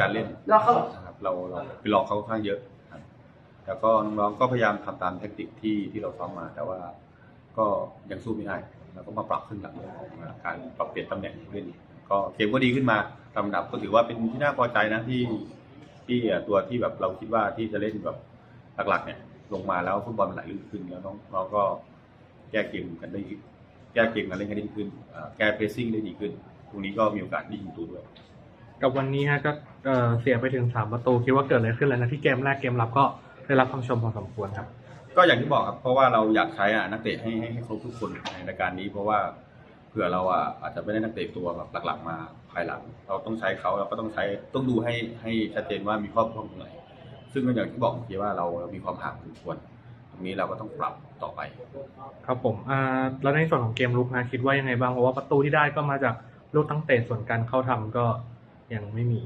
การเล่นแล้วเขานะครับเราเราไปลองเขาค่อนข้างเยอะครับแล้วก็น้องๆก็พยายามทำตามแทคนิคที่ที่เราซ้อมมา แต่ว่าก็ยังสู้ไม่ได้เราก็มาปรับขึ้นหลังเรื่องของการปรับเปลี่ยนตำแหน่งผู้เล่นก็เกมก็ดีขึ้นมาลำดับก็ถือว่าเป็นที่น่าพอใจนะที่ที่ตัวที่แบบเราคิดว่าที่จะเล่นแบบหลักๆเนี่ยลงมาแล้วฟุตบอลมันไหลลื่นขึ้นแล้วน้องเราก็แก้เกมกันได้แก้เกมกันเล่นกันได้ดีขึ้นอ่าแก้เพรสซิ่งได้ดีขึ้นตรงนี้ก็มีโอกาสได้ยิงตัวด้วย กับวันนี้ฮะก็เอ่อเสียไปถึงสามประตูคิดว่าเกิดอะไรขึ้นแล้วนะที่เกมแรกเกมรับก็ได้รับคำชมพอสมควรครับ ก็อย่างที่บอกครับเพราะว่าเราอยากใช้อะนักเตะให้ให้ให้ครบทุกคนในรายการนี้เพราะว่าเผื่อเราอะอาจจะไม่ได้นักเตะตัวแบบหลักๆ มาภายหลัง เราต้องใช้เขาเราก็ต้องใช้ต้องดูให้ให้ชัดเจนว่ามีข้อบกพร่องตรงไหนซึ่งก็อย่างที่บอกเมื่อกี้ว่าเราเรามีความห่างพอสมควรตรงนี้เราก็ต้องปรับต่อไป ครับผมอ่าแล้วในส่วนของเกมลุกนะคิดว่ายังไงบ้างเพราะว่าประตูที่ได้ก็มาจากลูกตั้งเตะส่วนการเข้าทำก็ ยังไม่มี